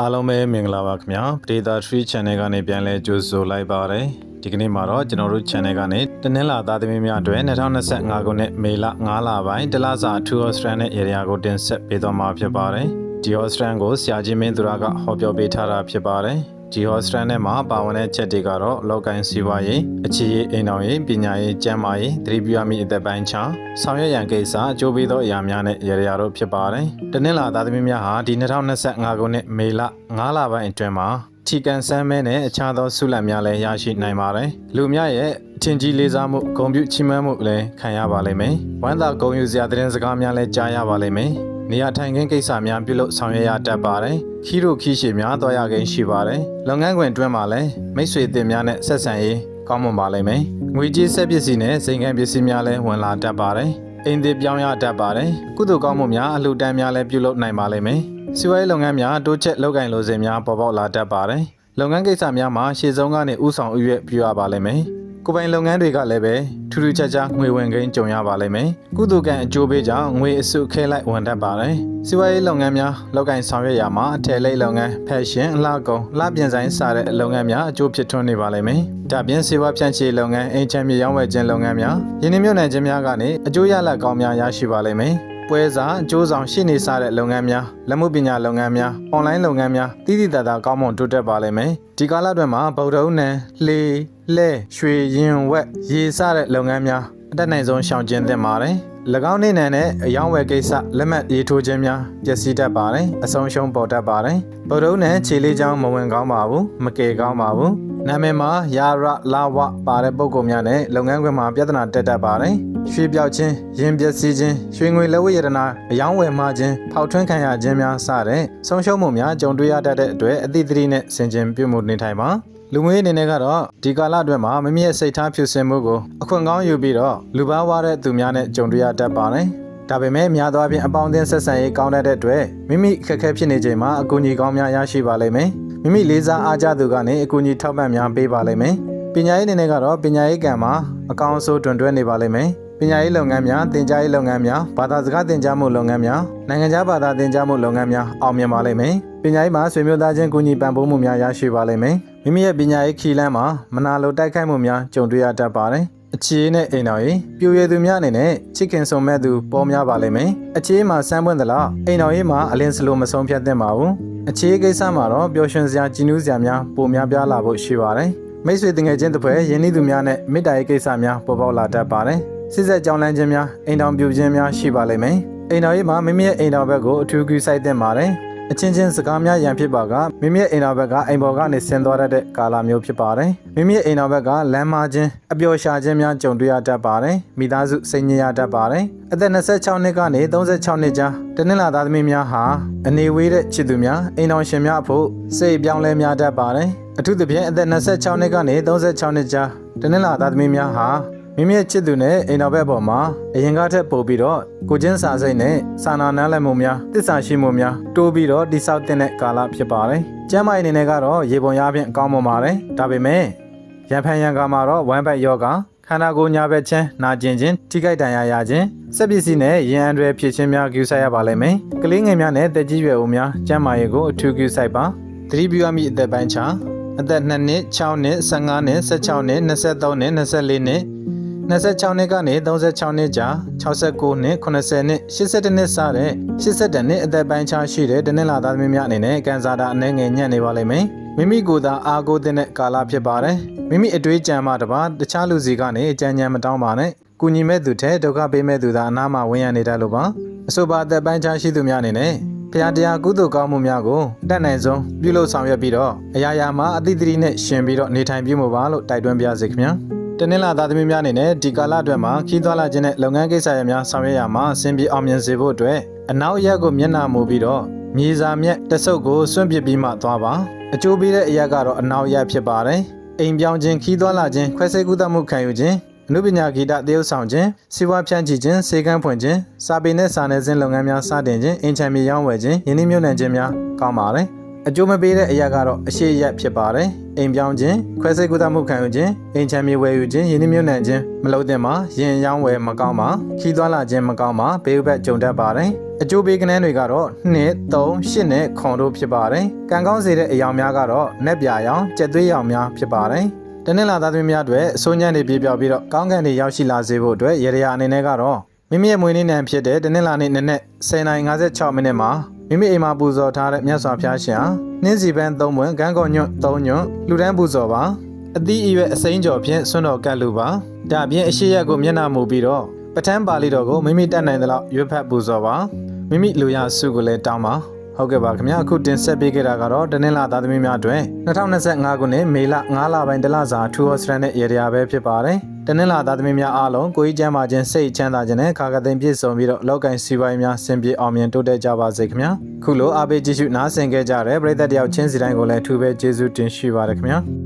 အားလုံးပဲမင်္ဂလာပါခင်ဗျာ Data Tree Channel ကနေပြန်လဲကြိုဆိုလိုက်ပါတယ်ဒီကနေ့မှာတော့ကျွန်တော်တို့ channel ကနေတနင်္လာသားသမီးများအတွက်2025ခုနှစ်မေလ9လပိုင်းတလစာ2 Australian နဲ့ area ကိုတင်ဆက်ပေးသွားမှာဖြစ်ပါတယ်ဒီ Australian ကိုဆရာကြီးမင်းသူရကဟောပြောပေးထားတာဖြစ်ပါတယ် ဒီ Australian နဲ့မှာပါဝင်တဲ့ချက်တွေကတော့လောကိုင်းစီးပွားရေးအခြေရေးအိမ်တော်ရေးပညာရေးကျန်းမာရေးသတိပြုရမည့်အသက်ပိုင်းခြားဆောင်ရွက်ရန်ကိစ္စအကျိုးပေးသောအရာများနဲ့ area တို့ဖြစ်ပါတယ်တနင်္လာသားသမီးများဟာဒီ2025ခုနှစ်မေလ9လပိုင်းအတွင်းမှာချီကန်ဆမ်းမဲနဲ့အခြားသောဆုလတ်များလည်းရရှိနိုင်ပါတယ်။လူများရဲ့အထင်ကြီးလေးစားမှုဂုဏ်ပြုချီးမွမ်းမှုလည်းခံရပါလိမ့်မယ်။ဝမ်းသာဂုဏ်ယူစရာသတင်းစကားများလည်းကြားရပါလိမ့်မယ်။ နေရာထိုင်ခင်းကိစ္စများပြုလုပ်ဆောင်ရွက်ရတတ်ပါတယ်။ခီးတို့ခီးရှည်များတော်ရကိန်းရှိပါတယ်။လုပ်ငန်းခွင်တွင်းမှာလည်းမိတ်ဆွေအသစ်များနဲ့ဆက်ဆံရေးကောင်းမွန်ပါလိမ့်မယ်။ငွေကြေးဆက်ပစ္စည်းနဲ့စိန်ခံပစ္စည်းများလည်းဝင်လာတတ်ပါတယ်။အိမ်သည်ပြောင်းရတတ်ပါတယ်။ကုသိုလ်ကောင်းမှုများအလှူဒန်းများလည်းပြုလုပ်နိုင်ပါလိမ့်မယ်။စီးပွားရေးလုပ်ငန်းများတိုးချက်လုပ်ကိုင်လိုစင်များပေါ်ပေါက်လာတတ်ပါတယ်။လုပ်ငန်းကိစ္စများမှာရှေ့ဆုံးကနေဥဆောင်ဥရွက်ပြုရပါလိမ့်မယ်။ ကိုယ်ပိုင်လုပ်ငန်းတွေကလည်းပဲထူးထူးခြားခြားငွေဝင်ကိန်းကြုံရပါလိမ့်မယ်။ကုသိုလ်ကံအကျိုးပေးကြောင့်ငွေအစုခဲလိုက်ဝန်တတ်ပါတယ်။စီးပွားရေးလုပ်ငန်းများလုပ်ကိုင်ဆောင်ရွက်ရမှာအထည်လိပ်လုပ်ငန်းဖက်ရှင်အလှကုန်လှပြင်ဆိုင်စတဲ့လုပ်ငန်းများအကျိုးဖြစ်ထွန်းနေပါလိမ့်မယ်။ဒါပြင်စေဝါဖြန့်ချီလုပ်ငန်းအိမ်ချမ်းမြေရောင်းဝယ်ခြင်းလုပ်ငန်းများယင်းနှမြုပ်နှံခြင်းများကနေအကျိုးရလဒ်ကောင်းများရရှိပါလိမ့်မယ်။ပွဲစားအကျိုးဆောင်ရှိနေစားတဲ့လုပ်ငန်းများလက်မှုပညာလုပ်ငန်းများအွန်လိုင်းလုပ်ငန်းများတည်တည်တသာကောင်းမွန်တိုးတက်ပါလိမ့်မယ်ဒီကာလအတွင်းမှာဗုဒ္ဓဦးနံလှေ လဲရွှေရင်ဝက်ရေစတဲ့လုပ်ငန်းများအတက်နိုင်ဆုံးရှောင်ကျဉ်သင့်ပါတယ်၎င်းနေနံနဲ့အယောင်းဝယ်ကိစ္စလက်မှတ်ရေးထိုးခြင်းများပျက်စီးတတ်ပါတယ်အဆုံးရှုံးပေါ်တတ်ပါတယ်ဗုဒ္ဓဦးနံခြေလေးချောင်းမဝင်ကောင်းပါဘူးမကေကောင်းပါဘူးနာမည်မှာယာရလာဝပါတဲ့ပုံကောင်များနဲ့လုပ်ငန်းခွင်မှာပြဿနာတက်တတ်ပါတယ်ရွှေပြောက်ခြင်းရင်ပျက်စီးခြင်းရွှေငွေလက်ဝတ်ရတနာအယောင်းဝယ်မှခြင်းဖောက်ထွင်းခံရခြင်းများစတဲ့ဆုံးရှုံးမှုများကြုံတွေ့ရတတ်တဲ့အတွက်အသည့်သတိနဲ့ဆင်ခြင်ပြုမှုနေထိုင်ပါ လူငွေအနေနဲ့ကတော့ဒီကာလအတွင်းမှာမမရဲ့စိတ်ထားဖြူစင်မှုကိုအခွင့်ကောင်းယူပြီးတော့လူပါဝါတဲ့သူများနဲ့ကြုံတွေ့ရတတ်ပါတယ်ဒါပေမဲ့များသောအားဖြင့်အပေါင်းအသင်းဆက်ဆံရေးကောင်းတဲ့အတွက်မိမိအခက်အခဲဖြစ်နေချိန်မှာအကူအညီကောင်းများရရှိပါလိမ့်မယ်မိမိလေးစားအားကြသူကနေအကူအညီထောက်ပံ့များပေးပါလိမ့်မယ်ပညာရေးအနေနဲ့ကတော့ပညာရေးကံမှာအကောင်းဆုံးတွင်တွဲနေပါလိမ့်မယ်ပညာရေးလုပ်ငန်းများတင်ကြားရေးလုပ်ငန်းများဘာသာစကားတင်ကြားမှုလုပ်ငန်းများနိုင်ငံခြားဘာသာတင်ကြားမှုလုပ်ငန်းများအောင်မြင်ပါလိမ့်မယ်ပညာရေးမှာဆွေမျိုးသားချင်းကူညီပံ့ပိုးမှုများရရှိပါလိမ့်မယ် မိမိရဲ့ပညာရေးခီလန်းမှာမနာလိုတိုက်ခိုက်မှုများကြုံတွေ့ရတတ်ပါတယ်အခြေနဲ့အိမ်တော်ရေးပြိုရည်သူများအနေနဲ့ချစ်ခင်ဆုံမဲ့သူပေါ်များပါလိမ့်မယ်အခြေမှာစမ်းပွင့်သလားအိမ်တော်ရေးမှာအလင်းစလိုမဆုံးဖြတ်သင့်ပါဘူးအခြေကိစ္စမှာတော့ပျော်ရွှင်စရာကြည်နူးစရာများပိုများပြားလာဖို့ရှိပါတယ်မိတ်ဆွေတငယ်ချင်းတစ်ဖွဲ့ရင်းနှီးသူများနဲ့မေတ္တာရေးကိစ္စများပေါ်ပေါက်လာတတ်ပါတယ်စစ်ဆက်ကြောင်းလန်းခြင်းများအိမ်တော်ပြူခြင်းများရှိပါလိမ့်မယ်အိမ်တော်ရေးမှာမိမိရဲ့အိမ်တော်ဘက်ကိုအထူးကူစိုက်သင့်ပါတယ် အချင်းချင်းစကားများရန်ဖြစ်ပါကမိမိရဲ့အိမ်တော်ဘက်ကအိမ်ပေါ်ကနေဆင်းသွားတတ်တဲ့ကာလမျိုးဖြစ်ပါတယ်မိမိရဲ့အိမ်တော်ဘက်ကလမ်းမချင်းအပျော်ရှာခြင်းများကြုံတွေ့ရတတ်ပါတယ်မိသားစုစိတ်ညစ်ရတတ်ပါတယ်အသက်26နှစ်ကနေ36နှစ်ကြားတနင်္လာသားသမီးများဟာအနေဝေးတဲ့ချစ်သူများအိမ်တော်ရှင်များအဖို့စိတ်ပြောင်းလဲများတတ်ပါတယ်အထူးသဖြင့်အသက်26နှစ်ကနေ36နှစ်ကြားတနင်္လာသားသမီးများဟာ မိမိရဲ့ချစ်သူနဲ့အိမ်တော်ဘက်ပေါ်မှာအရင်ကထက်ပိုပြီးတော့ကိုချင်းစာစိတ်နဲ့စာနာနားလည်မှုများတစ္ဆာရှိမှုများတိုးပြီးတော့တိဆောက်တဲ့ကာလဖြစ်ပါတယ်။ကျမ်းမာရေးအနေနဲ့ကတော့ရေပုံရဖြင့်အကောင်းမွန်ပါတယ်။ဒါပေမဲ့ရန်ဖန်ရန်ကာမှာတော့ဝမ်းဘက်ယောဂခန္ဓာကိုယ်ညာဘက်ချင်းနာကျင်ခြင်းထိခိုက်ဒဏ်ရာရခြင်းစက်ပစ္စည်းနဲ့ရင်အန်တွေဖြစ်ခြင်းများကူဆိုင်ရပါလိမ့်မယ်။ကလေးငယ်များနဲ့တက်ကြီးရွယ်အိုများကျန်းမာရေးကိုအထူးကူဆိုင်ပါ။သတိပြုရမည့်အသက်ပိုင်းခြားအသက်2နှစ်6နှစ်15နှစ်16နှစ်23နှစ်24နှစ် 26နှစ်ကနေ36နှစ်ကြာ69နှစ်80နှစ်82နှစ်စတဲ့82နှစ်အသက်ပိုင်းခြားရှိတဲ့တနင်္လာသားသမီးများအနေနဲ့ကန်စာတာအနှဲငယ်ညံ့နေပါလိမ့်မယ်မိမိကိုယ်သာအာကိုတဲ့ကာလဖြစ်ပါတယ်မိမိအတွေးကြံမှတပါတခြားလူစီကနေအကြံဉာဏ်မတောင်းပါနဲ့ကုညီမဲ့သူထဲဒုက္ခပေးမဲ့သူသာအနာမှာဝင်ရနေတတ်လို့ပါအဆိုပါအသက်ပိုင်းခြားရှိသူများအနေနဲ့ဖရာတရားကုသိုလ်ကောင်းမှုများကိုအတတ်နိုင်ဆုံးပြုလုပ်ဆောင်ရွက်ပြီးတော့အရာရာမှာအတိတ်တိနဲ့ရှင်ပြီးတော့နေထိုင်ပြမှုပါလို့တိုက်တွန်းပါရစေခင်ဗျာ တနင်္လာသားသမီးများအနေနဲ့ဒီကာလအတွက်မှာခီးသွွာလာခြင်းနဲ့လုပ်ငန်းကိစ္စရပ်များဆောင်ရွက်ရမှာအဆင်ပြေအောင်မြင်စေဖို့အတွက်အနောက်ရက်ကိုမျက်နှာမူပြီးတော့မြေစာမြက်တစ်စုပ်ကိုစွန့်ပစ်ပြီးမှသွားပါအကျိုးပေးတဲ့အရက်ကတော့အနောက်ရက်ဖြစ်ပါတယ်အိမ်ပြောင်းခြင်းခီးသွွာလာခြင်းခွဲစိတ်ကုသမှုခံယူခြင်းအနုပညာဂီတတရုပ်ဆောင်ခြင်းစီးပွားဖြန့်ချီခြင်းစေကန်းဖွင့်ခြင်းစာပေနဲ့စာနယ်ဇင်းလုပ်ငန်းများစတင်ခြင်းအင်ချန်မြေရောင်းဝယ်ခြင်းယင်းနှိမ့်မြုပ်နှံခြင်းများကောင်းပါတယ် အကျိုးမပေးတဲ့အရာကတော့အရှိရက်ဖြစ်ပါတယ်အိမ်ပြောင်းခြင်းခွဲစိတ်ကုသမှုခံယူခြင်းအိမ်ချမ်းမြေဝယ်ယူခြင်းယင်းနှမြုပ်နှံခြင်းမလုပ်သင့်ပါရင်ရောင်းဝယ်မကောင်းပါခီးသွွာလာခြင်းမကောင်းပါဘေးဥပတ်ကြုံတတ်ပါတယ်အကျိုးပေးကနန်းတွေကတော့2 3 8နဲ့ခွန်တို့ဖြစ်ပါတယ်ကံကောင်းစေတဲ့အယောင်များကတော့နက်ပြာရောင်ကြက်သွေးရောင်များဖြစ်ပါတယ်တနင်္လာသားသမီးများအတွက်အစိုးညံ့နေပြေပြောက်ပြီးတော့ကောင်းကင်တွေရောက်ရှိလာစေဖို့အတွက်ရေရရာအနေနဲ့ကတော့မိမိရဲ့မွေးနေ့နံဖြစ်တဲ့တနင်္လာနေ့နနက်10:56မိနစ်မှာ မိမိအိမ်မှာပူဇော်ထားတဲ့မြတ်စွာဘုရားရှင်ဟာနှင်းစီပန်း၃ပွင့်ကန်းကော်ညွန့်၃ညွန့်လူတန်းပူဇော်ပါအသီးအရွယ်အစိမ်းကြော်ဖြင့်ဆွန့်တော်ကတ်လူပါဒါအပြင်အရှိရက်ကိုမျက်နှာမူပြီးတော့ပဋ္ဌာန်းပါဠိတော်ကိုမိမိတတ်နိုင်သလောက်ရွတ်ဖတ်ပူဇော်ပါမိမိလူရစုကိုလည်းတောင်းပါဟုတ်ကဲ့ပါခင်ဗျာအခုတင်ဆက်ပေးခဲ့တာကတော့တနင်္လာသားသမီးများအတွက်2025ခုနှစ်မေလ9လပိုင်းတလစာထူအော်စရန်တဲ့ရေဒီယာပဲဖြစ်ပါတယ် တနင်္လာသားသမီးများအားလုံးကိုကြီးကျမ်းမာခြင်းစိတ်ချမ်းသာခြင်းနဲ့ခါကသိမ်းပြည့်စုံပြီးတော့လောက်ကင်စီးပွားရေးများဆင်ပြေအောင်မြင်တိုးတက်ကြပါစေခင်ဗျာခုလိုအားပေးကြည့်ရှုနားဆင်ခဲ့ကြတဲ့ပရိသတ်တယောက်ချင်းစီတိုင်းကိုလည်းထူပဲကျေးဇူးတင်ရှိပါရခင်ဗျာ